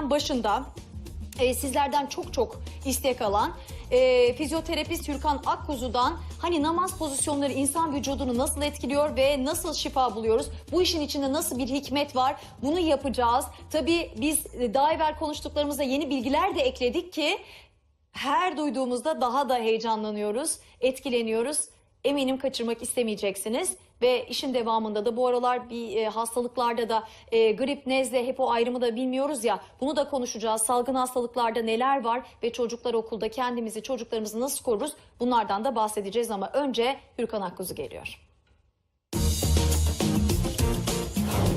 hemen başında e, sizlerden çok çok istek alan e, fizyoterapist Hürkan Akkuzu'dan hani namaz pozisyonları insan vücudunu nasıl etkiliyor ve nasıl şifa buluyoruz? Bu işin içinde nasıl bir hikmet var? Bunu yapacağız. Tabii biz e, daha evvel konuştuklarımızda yeni bilgiler de ekledik ki her duyduğumuzda daha da heyecanlanıyoruz, etkileniyoruz. Eminim kaçırmak istemeyeceksiniz. Ve işin devamında da bu aralar bir e, hastalıklarda da e, grip, nezle, hep o ayrımı da bilmiyoruz ya. Bunu da konuşacağız. Salgın hastalıklarda neler var ve çocuklar okulda kendimizi, çocuklarımızı nasıl koruruz? Bunlardan da bahsedeceğiz ama önce Hürkan Akkuzu geliyor.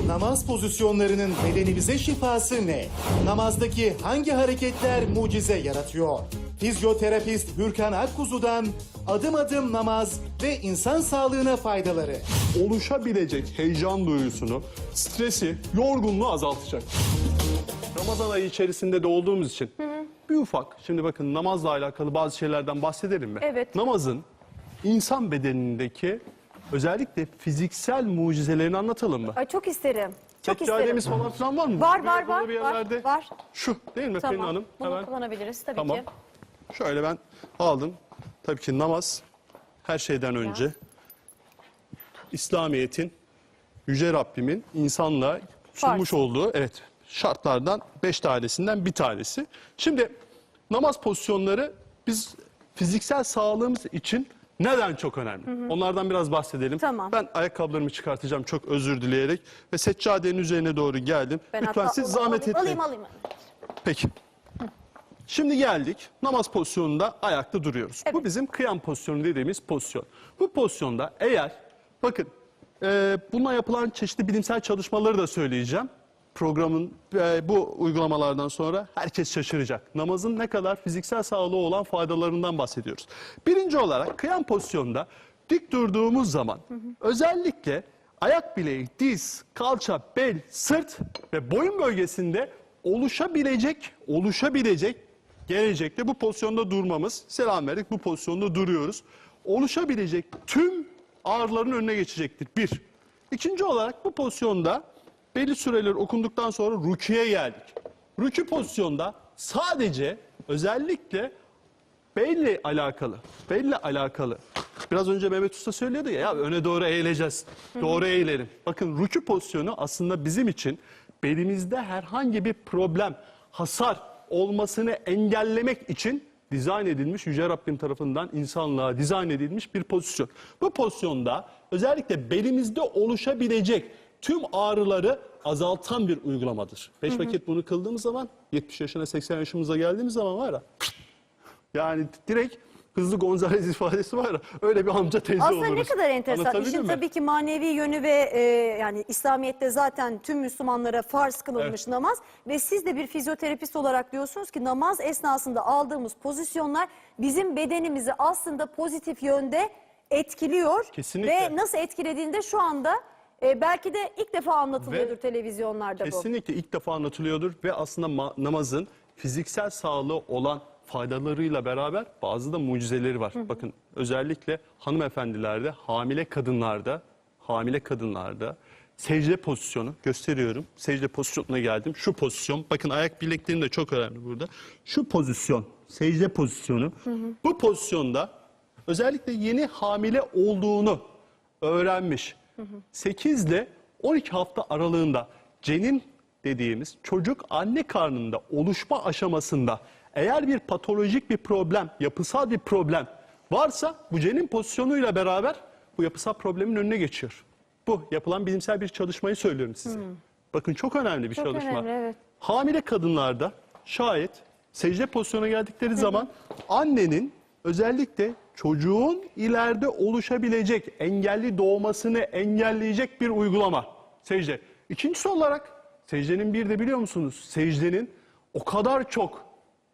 Namaz pozisyonlarının bedenimize şifası ne? Namazdaki hangi hareketler mucize yaratıyor? Fizyoterapist Hürkan Akkuzu'dan adım adım namaz ve insan sağlığına faydaları. oluşabilecek heyecan duyusunu, stresi, yorgunluğu azaltacak. Ramazan ayı içerisinde de olduğumuz için bir ufak, şimdi bakın namazla alakalı bazı şeylerden bahsedelim mi? Evet. Namazın insan bedenindeki özellikle fiziksel mucizelerini anlatalım mı? Ay çok isterim. Çok isterim. Seccademiz falan filan var mı? Var var var bir var, yerlerde. var. Şu değil mi Pelin. Hanım? Bunu Hemen. kullanabiliriz tabii Tamam. ki. Şöyle ben aldım. Tabii ki namaz her şeyden önce İslamiyet'in Yüce Rabbimin insanla sunmuş olduğu evet şartlardan beş tanesinden bir tanesi. Şimdi namaz pozisyonları biz fiziksel sağlığımız için neden çok önemli? Onlardan biraz bahsedelim. Tamam. Ben ayakkabılarımı çıkartacağım çok özür dileyerek ve seccadenin üzerine doğru geldim. Ben Lütfen hatta siz zahmet alayım, etmeyin. Alayım alayım. Peki. Şimdi geldik namaz pozisyonunda ayakta duruyoruz. Bu Evet. bizim kıyam pozisyonu dediğimiz pozisyon. Bu pozisyonda eğer bakın e, bununla yapılan çeşitli bilimsel çalışmaları da söyleyeceğim. Programın e, bu uygulamalardan sonra herkes şaşıracak. Namazın ne kadar fiziksel sağlığı olan faydalarından bahsediyoruz. Birinci olarak kıyam pozisyonda dik durduğumuz zaman özellikle ayak bileği, diz, kalça, bel, sırt ve boyun bölgesinde oluşabilecek, oluşabilecek gelecekte bu pozisyonda durmamız, selam verdik bu pozisyonda duruyoruz. Oluşabilecek tüm ağrıların önüne geçecektir. Bir. İkinci olarak bu pozisyonda belli süreler okunduktan sonra rüküye geldik. Rükü pozisyonda sadece özellikle belle alakalı, belle alakalı. Biraz önce Mehmet Usta söylüyordu ya, ya öne doğru eğileceğiz, doğru eğilelim. Bakın rükü pozisyonu aslında bizim için belimizde herhangi bir problem, hasar olmasını engellemek için dizayn edilmiş, Yüce Rabbim tarafından insanlığa dizayn edilmiş bir pozisyon. Bu pozisyonda özellikle belimizde oluşabilecek tüm ağrıları azaltan bir uygulamadır. Beş vakit bunu kıldığımız zaman 70 yaşına 80 yaşımıza geldiğimiz zaman var ya yani direkt hızlı Gonzales ifadesi var ya öyle bir amca teyze Aslında oluruz. ne kadar enteresan. İşin mi? tabii ki manevi yönü ve e, yani İslamiyet'te zaten tüm Müslümanlara farz kılınmış Evet. namaz ve siz de bir fizyoterapist olarak diyorsunuz ki namaz esnasında aldığımız pozisyonlar bizim bedenimizi aslında pozitif yönde etkiliyor Kesinlikle. ve nasıl etkilediğinde şu anda e, belki de ilk defa anlatılıyordur Ve televizyonlarda bu. Kesinlikle ilk defa anlatılıyordur ve aslında ma- namazın fiziksel sağlığı olan faydalarıyla beraber bazı da mucizeleri var. Bakın özellikle hanımefendilerde, hamile kadınlarda, hamile kadınlarda secde pozisyonu gösteriyorum. Secde pozisyonuna geldim. Şu pozisyon, bakın ayak bileklerim de çok önemli burada. Şu pozisyon, secde pozisyonu. Bu pozisyonda özellikle yeni hamile olduğunu öğrenmiş. 8 ile 12 hafta aralığında cenin dediğimiz çocuk anne karnında oluşma aşamasında eğer bir patolojik bir problem, yapısal bir problem varsa bu cenin pozisyonuyla beraber bu yapısal problemin önüne geçiyor. Bu yapılan bilimsel bir çalışmayı söylüyorum size. Bakın çok önemli bir Çok çalışma. önemli, evet. Hamile kadınlarda şayet secde pozisyona geldikleri zaman annenin özellikle çocuğun ileride oluşabilecek engelli doğmasını engelleyecek bir uygulama. Secde. İkincisi olarak secdenin bir de biliyor musunuz? Secdenin o kadar çok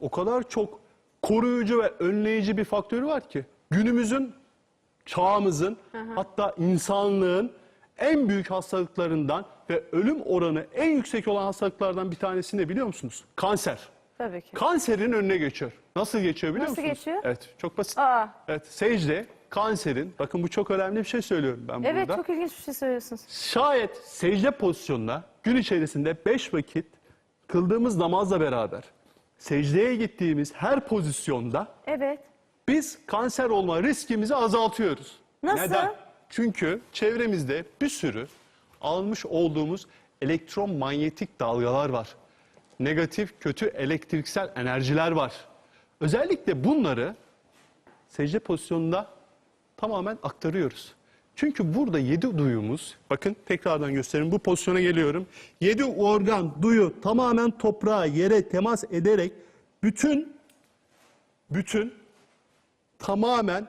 o kadar çok koruyucu ve önleyici bir faktörü var ki günümüzün çağımızın hatta insanlığın en büyük hastalıklarından ve ölüm oranı en yüksek olan hastalıklardan bir tanesi ne biliyor musunuz? Kanser. Tabii ki. Kanserin önüne geçiyor. Nasıl geçiyor biliyor Nasıl musunuz? geçiyor? Evet çok basit. Aa. Evet secde kanserin bakın bu çok önemli bir şey söylüyorum ben Evet burada. çok ilginç bir şey söylüyorsunuz. Şayet secde pozisyonuna gün içerisinde 5 vakit kıldığımız namazla beraber secdeye gittiğimiz her pozisyonda Evet. biz kanser olma riskimizi azaltıyoruz. Nasıl? Neden? Çünkü çevremizde bir sürü almış olduğumuz elektromanyetik dalgalar var. Negatif, kötü elektriksel enerjiler var. Özellikle bunları secde pozisyonunda tamamen aktarıyoruz. Çünkü burada yedi duyumuz, bakın tekrardan göstereyim bu pozisyona geliyorum. Yedi organ, duyu tamamen toprağa, yere temas ederek bütün bütün tamamen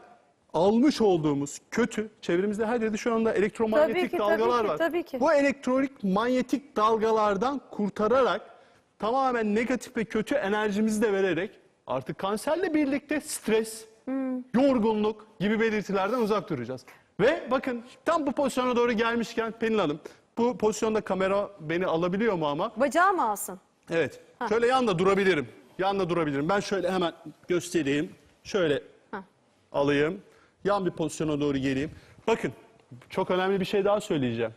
almış olduğumuz kötü, çevremizde her yerde şu anda elektromanyetik Tabii ki, tabii dalgalar ki, var. tabii ki. Bu elektronik manyetik dalgalardan kurtararak tamamen negatif ve kötü enerjimizi de vererek artık kanserle birlikte stres, Hmm. yorgunluk gibi belirtilerden uzak duracağız. Ve bakın tam bu pozisyona doğru gelmişken Pelin Hanım, bu pozisyonda kamera beni alabiliyor mu ama? Bacağı mı alsın? Evet. Şöyle yanda durabilirim. Yanda durabilirim. Ben şöyle hemen göstereyim. Şöyle alayım. Yan bir pozisyona doğru geleyim. Bakın çok önemli bir şey daha söyleyeceğim.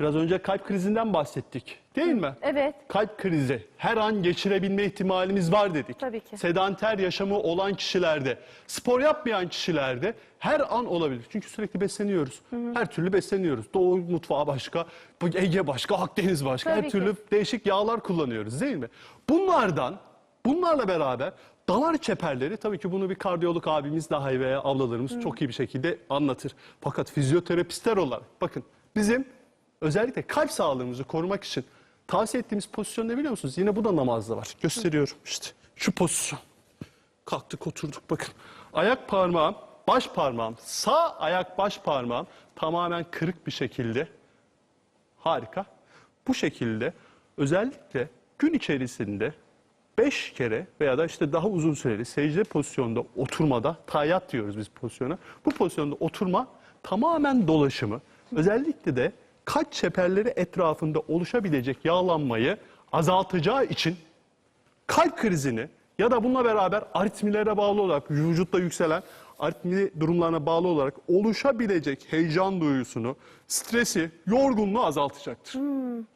Biraz önce kalp krizinden bahsettik. Değil mi? Evet. Kalp krizi her an geçirebilme ihtimalimiz var dedik. Tabii ki. Sedanter yaşamı olan kişilerde, spor yapmayan kişilerde her an olabilir. Çünkü sürekli besleniyoruz. Her türlü besleniyoruz. Doğu mutfağı başka, bu Ege başka, Akdeniz başka. Tabii her ki. türlü değişik yağlar kullanıyoruz değil mi? Bunlardan, bunlarla beraber damar çeperleri tabii ki bunu bir kardiyolog abimiz daha iyi veya ablalarımız çok iyi bir şekilde anlatır. Fakat fizyoterapistler olarak bakın bizim özellikle kalp sağlığımızı korumak için tavsiye ettiğimiz pozisyon ne biliyor musunuz? Yine bu da namazda var. Gösteriyorum işte. Şu pozisyon. Kalktık oturduk bakın. Ayak parmağım, baş parmağım, sağ ayak baş parmağım tamamen kırık bir şekilde Harika. Bu şekilde özellikle gün içerisinde 5 kere veya da işte daha uzun süreli secde pozisyonda oturmada, tayyat diyoruz biz pozisyona. Bu pozisyonda oturma tamamen dolaşımı, özellikle de kalp çeperleri etrafında oluşabilecek yağlanmayı azaltacağı için kalp krizini ya da bununla beraber aritmilere bağlı olarak vücutta yükselen aritmi durumlarına bağlı olarak oluşabilecek heyecan duyusunu, stresi, yorgunluğu azaltacaktır.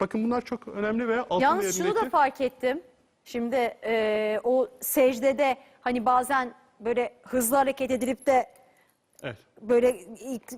Bakın bunlar çok önemli ve altın Hmm. Yalnız şunu da fark ettim. Şimdi e, o secdede hani bazen böyle hızlı hareket edilip de Evet. böyle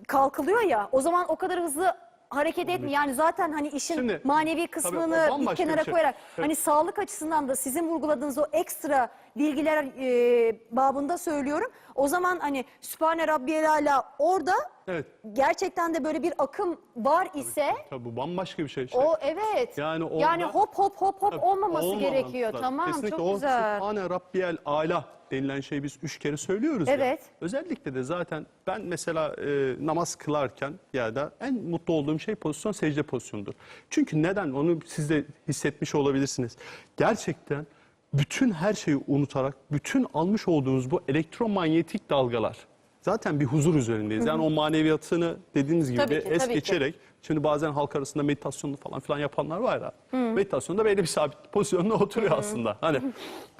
kalkılıyor ya o zaman o kadar hızlı hareket etmiyor. Yani zaten hani işin Şimdi, manevi kısmını bir kenara bir şey. koyarak Evet. hani sağlık açısından da sizin vurguladığınız o ekstra bilgiler e, babında söylüyorum. O zaman hani Sübhane Rabbiyel Ala orada Evet. gerçekten de böyle bir akım var ise Tabii bu bambaşka bir şey. işte. o evet. Yani orada- yani hop hop hop hop Tabii, olmaması olmaması gerekiyor. Tamam Kesinlikle çok o güzel. Sübhane Rabbiyel Ala denilen şeyi biz üç kere söylüyoruz ya. Evet. Özellikle de zaten ben mesela e, namaz kılarken ya da en mutlu olduğum şey pozisyon secde pozisyonudur. Çünkü neden onu siz de hissetmiş olabilirsiniz. Gerçekten bütün her şeyi unutarak bütün almış olduğunuz bu elektromanyetik dalgalar zaten bir huzur üzerindeyiz. Yani o maneviyatını dediğiniz gibi Tabii ki, es tabii ki. geçerek Şimdi bazen halk arasında meditasyonlu falan filan yapanlar var ya. Meditasyonda belli bir sabit pozisyonda oturuyor aslında. Hani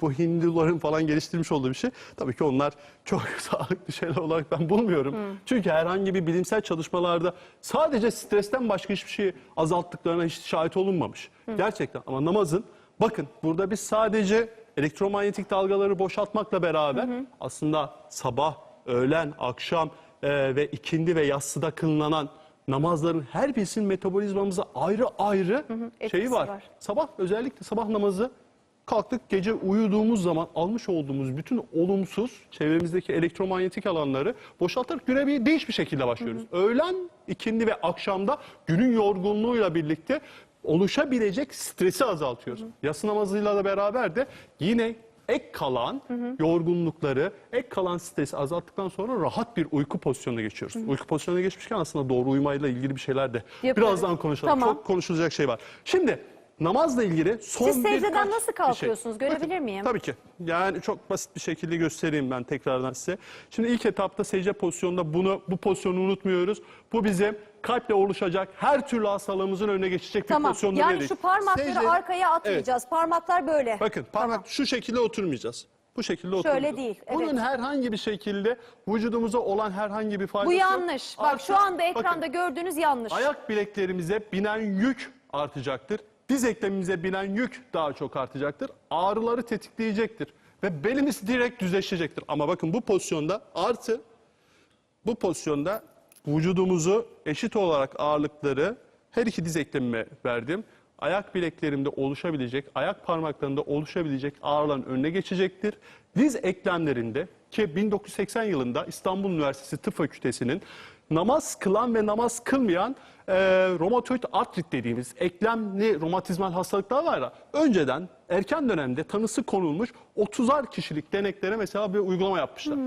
bu Hinduların falan geliştirmiş olduğu bir şey. Tabii ki onlar çok sağlıklı şeyler olarak ben bulmuyorum. Çünkü herhangi bir bilimsel çalışmalarda sadece stresten başka hiçbir şeyi azalttıklarına hiç şahit olunmamış. Gerçekten ama namazın bakın burada biz sadece elektromanyetik dalgaları boşaltmakla beraber aslında sabah, öğlen, akşam e, ve ikindi ve yatsıda kılınan namazların her birisinin metabolizmamıza ayrı ayrı etkisi şeyi var. var. Sabah özellikle sabah namazı kalktık gece uyuduğumuz zaman almış olduğumuz bütün olumsuz çevremizdeki elektromanyetik alanları boşaltarak güne bir değiş bir şekilde başlıyoruz. Öğlen, ikindi ve akşamda günün yorgunluğuyla birlikte oluşabilecek stresi azaltıyoruz. Yatsı namazıyla da beraber de yine ek kalan yorgunlukları, ek kalan stresi azalttıktan sonra rahat bir uyku pozisyonuna geçiyoruz. Uyku pozisyonuna geçmişken aslında doğru uyumayla ilgili bir şeyler de Yaparız. birazdan konuşalım. Tamam. Çok konuşulacak şey var. Şimdi namazla ilgili son Siz secdeden nasıl şey. kalkıyorsunuz? Görebilir Bakın, miyim? Tabii ki. Yani çok basit bir şekilde göstereyim ben tekrardan size. Şimdi ilk etapta secde pozisyonunda bunu bu pozisyonu unutmuyoruz. Bu bizim kalple oluşacak her türlü hastalığımızın önüne geçecek bir Tamam. pozisyonda Yani dedik. şu parmakları Secde- arkaya atmayacağız. Parmaklar böyle. Bakın parmak şu şekilde oturmayacağız. Bu şekilde oturmayacağız. değil, evet. Bunun herhangi bir şekilde vücudumuza olan herhangi bir faydası Bu yanlış. Bak Artı- şu anda bakın, ekranda gördüğünüz yanlış. ayak bileklerimize binen yük artacaktır. diz eklemimize binen yük daha çok artacaktır. Ağrıları tetikleyecektir. Ve belimiz direkt düzleşecektir. Ama bakın bu pozisyonda artı bu pozisyonda vücudumuzu eşit olarak ağırlıkları her iki diz eklemime verdim. Ayak bileklerimde oluşabilecek, ayak parmaklarında oluşabilecek ağrıların önüne geçecektir. Diz eklemlerinde ki 1980 yılında İstanbul Üniversitesi Tıp Fakültesi'nin namaz kılan ve namaz kılmayan e, romatoid artrit dediğimiz eklemli romatizmal hastalıklar var ya önceden erken dönemde tanısı konulmuş 30'ar kişilik deneklere mesela bir uygulama yapmışlar.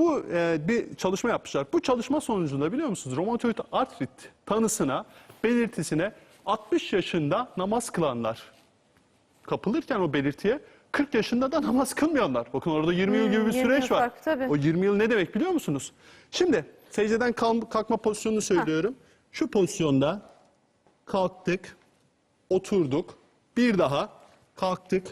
Bu e, bir çalışma yapmışlar. Bu çalışma sonucunda biliyor musunuz romatoid artrit tanısına, belirtisine 60 yaşında namaz kılanlar kapılırken o belirtiye 40 yaşında da namaz kılmayanlar. Bakın orada 20 yıl gibi bir 20 yıl süreç var. fark, tabii. O 20 yıl ne demek biliyor musunuz? Şimdi secdeden kal- kalkma pozisyonunu söylüyorum. Şu pozisyonda kalktık, oturduk, bir daha kalktık,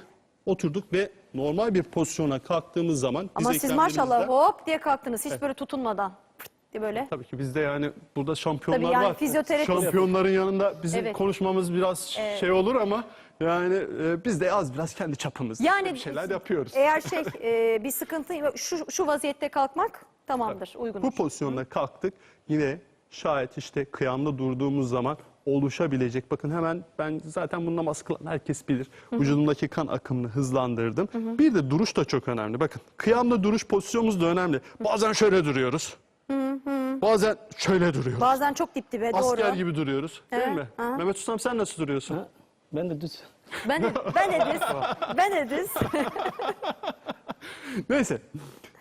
oturduk ve normal bir pozisyona kalktığımız zaman Ama siz maşallah hop diye kalktınız. Hiç böyle tutunmadan. Pırt diye böyle. Tabii ki bizde yani burada şampiyonlar Tabii yani var. fizyoterapist- Şampiyonların yanında bizim Evet. konuşmamız biraz şey olur ama yani e, biz de az biraz kendi çapımızda Yani bir şeyler yapıyoruz. Eğer şey e, bir sıkıntı şu şu vaziyette kalkmak tamamdır, uygundur. Bu pozisyonda kalktık yine şayet işte kıyamda durduğumuz zaman oluşabilecek. Bakın hemen ben zaten bunu namaz kılan herkes bilir. Vücudumdaki kan akımını hızlandırdım. Bir de duruş da çok önemli. Bakın kıyamda duruş pozisyonumuz da önemli. Bazen şöyle duruyoruz. Bazen şöyle duruyoruz. Bazen çok dip dibe Asker doğru. gibi duruyoruz değil Evet, mi? aha. Mehmet Ustam sen nasıl duruyorsun? Ben de düz. Ben de, ben de düz. ben de düz. Neyse.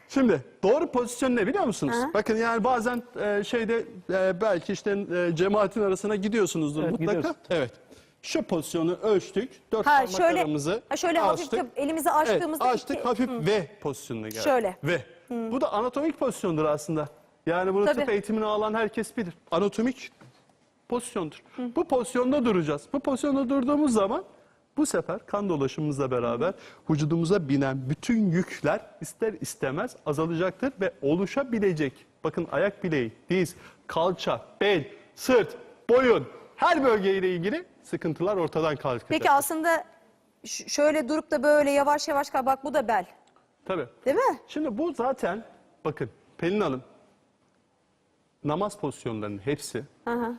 Şimdi doğru pozisyon ne biliyor musunuz? Bakın yani bazen e, şeyde e, belki işte e, cemaatin arasına gidiyorsunuzdur Evet, mutlaka. gidiyoruz. Evet. Şu pozisyonu ölçtük. Dört Ha şöyle parmaklarımızı ha şöyle açtık. hafifçe elimizi açtığımızda evet, açtık iki- hafif V pozisyonuna geldik. Şöyle. V. Bu da anatomik pozisyondur aslında. Yani bunu tıp Tabii. eğitimini alan herkes bilir. Anatomik pozisyondur. Bu pozisyonda duracağız. Bu pozisyonda durduğumuz zaman bu sefer kan dolaşımımızla beraber vücudumuza binen bütün yükler ister istemez azalacaktır ve oluşabilecek. Bakın ayak bileği, diz, kalça, bel, sırt, boyun her bölgeyle ilgili sıkıntılar ortadan kalkacak. Peki aslında şöyle durup da böyle yavaş yavaş kalk bak bu da bel. Tabii. Değil mi? Şimdi bu zaten bakın Pelin Hanım namaz pozisyonlarının hepsi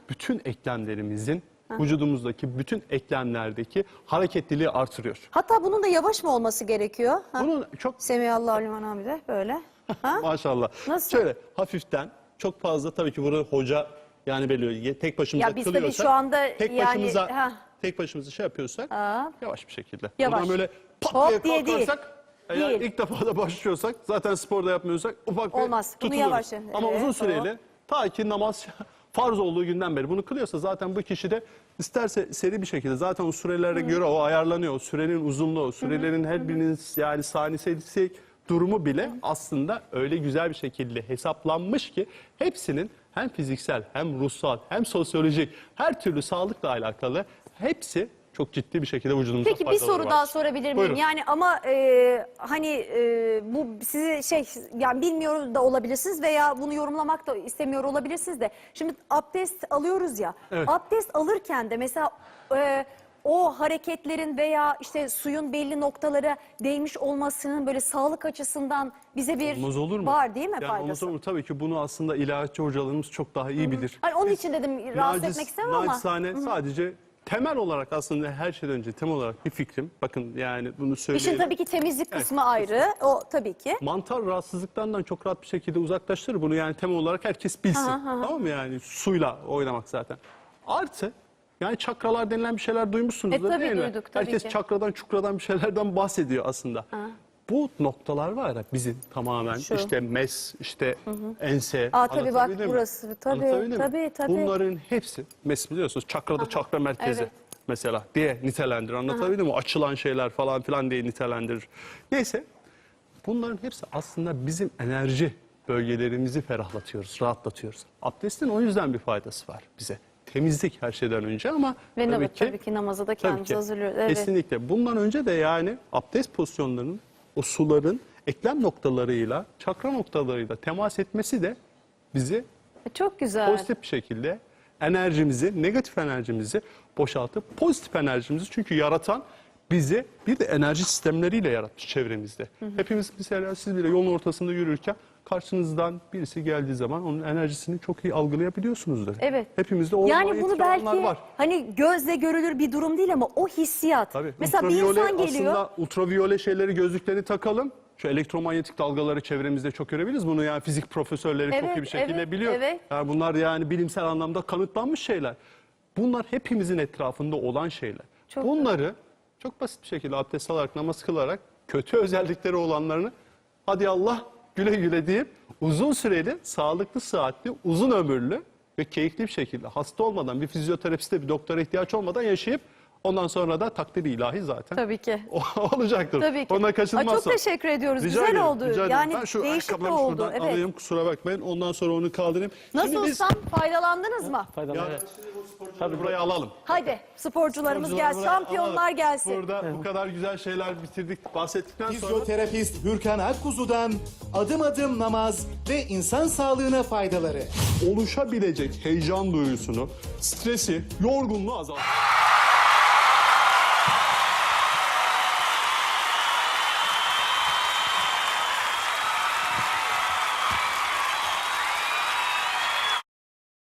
bütün eklemlerimizin vücudumuzdaki bütün eklemlerdeki hareketliliği artırıyor. Hatta bunun da yavaş mı olması gerekiyor? Ha? Bunun çok Semihallahü limen hamide böyle. Ha? maşallah. Nasıl? Şöyle hafiften çok fazla tabii ki burada hoca yani belirliyor. Tek başımıza Ya biz tabii kılıyorsak, şu anda tek yani- başımıza ha. tek başımıza şey yapıyorsak Aa. yavaş bir şekilde. Yavaş. Buradan böyle pat Hop diye diye değil. kalkarsak eğer Değil. ilk defa da başlıyorsak zaten sporda yapmıyorsak ufak bir Olmaz. Bunu tutuluruz. yavaş. Ama Evet, uzun süreli ta ki namaz farz olduğu günden beri bunu kılıyorsa zaten bu kişi de isterse seri bir şekilde zaten o sürelere göre o ayarlanıyor. O sürenin uzunluğu, sürelerin her birinin yani saniyesi durumu bile aslında öyle güzel bir şekilde hesaplanmış ki hepsinin hem fiziksel hem ruhsal hem sosyolojik her türlü sağlıkla alakalı hepsi çok ciddi bir şekilde vücudumuza Peki bir faydaları soru var. daha sorabilir miyim? Buyurun. Yani ama e, hani e, bu sizi şey yani bilmiyor da olabilirsiniz veya bunu yorumlamak da istemiyor olabilirsiniz de. Şimdi abdest alıyoruz ya. Evet. Abdest alırken de mesela e, o hareketlerin veya işte suyun belli noktalara değmiş olmasının böyle sağlık açısından bize bir Olmaz olur mu? var değil mi yani olmaz faydası? olur mu? Tabii ki bunu aslında ilahiyatçı hocalarımız çok daha iyi bilir. Hani onun için dedim rahatsız etmek istemem ama. Nacizane sadece temel olarak aslında her şeyden önce temel olarak bir fikrim. Bakın yani bunu söyleyelim. İşin tabii ki temizlik kısmı ayrı. O tabii ki. Mantar rahatsızlıklarından çok rahat bir şekilde uzaklaştırır bunu yani temel olarak herkes bilsin. Tamam mı yani suyla oynamak zaten. Artı yani çakralar denilen bir şeyler duymuşsunuzdur E, tabii değil mi? duyduk, tabii Herkes ki. çakradan çukradan bir şeylerden bahsediyor aslında. Bu noktalar var ya bizim tamamen Şu. işte mes, işte ense. Aa, tabii bak mi? burası, tabii, tabii, tabii. Bunların hepsi mes biliyorsunuz çakrada çakra merkezi Evet. mesela diye nitelendirir. Anlatabildim mi? Açılan şeyler falan filan diye nitelendirir. Neyse bunların hepsi aslında bizim enerji bölgelerimizi ferahlatıyoruz, rahatlatıyoruz. Abdestin o yüzden bir faydası var bize. Temizlik her şeyden önce ama Ve tabii ki, tabii ki namazı da tabii kendimiz ki, hazırlıyoruz. Evet. Kesinlikle. Bundan önce de yani abdest pozisyonlarının o suların eklem noktalarıyla, çakra noktalarıyla temas etmesi de bizi E, Çok güzel. pozitif bir şekilde enerjimizi, negatif enerjimizi boşaltıp pozitif enerjimizi çünkü yaratan bizi bir de enerji sistemleriyle yaratmış çevremizde. Hepimiz mesela siz bile yolun ortasında yürürken karşınızdan birisi geldiği zaman onun enerjisini çok iyi algılayabiliyorsunuzdur. Evet. Hepimizde o yani bunu belki var. hani gözle görülür bir durum değil ama o hissiyat. Tabii. Mesela bir ultraviyole insan geliyor. Aslında ultraviyole şeyleri gözlükleri takalım. Şu elektromanyetik dalgaları çevremizde çok görebiliriz. Bunu yani fizik profesörleri çok Evet, iyi bir şekilde evet, biliyor. evet. Yani bunlar yani bilimsel anlamda kanıtlanmış şeyler. Bunlar hepimizin etrafında olan şeyler. Çok Bunları çok basit bir şekilde abdest alarak, namaz kılarak kötü özellikleri olanlarını hadi Allah güle güle deyip uzun süreli, sağlıklı, sıhhatli, uzun ömürlü ve keyifli bir şekilde hasta olmadan bir fizyoterapiste bir doktora ihtiyaç olmadan yaşayıp ondan sonra da takdiri ilahi zaten Tabii ki. olacaktır. Tabii ki. Ona Ay, kaçınılmazsa. çok teşekkür ediyoruz. Rica Güzel ederim, oldu. rica ederim. Yani ben şu değişik de oldu. şuradan Evet. alayım kusura bakmayın. Ondan sonra onu kaldırayım. Şimdi biz faydalandınız mı? ya, Tabii buraya alalım. Hadi sporcularımız Sporcuları gelsin, şampiyonlar alalım. gelsin. Burada bu kadar güzel şeyler bitirdik, bahsettikten sonra Fizyoterapist Hürkan Akkuzu'dan adım adım namaz ve insan sağlığına faydaları. oluşabilecek heyecan duyusunu, stresi, yorgunluğu azaltır.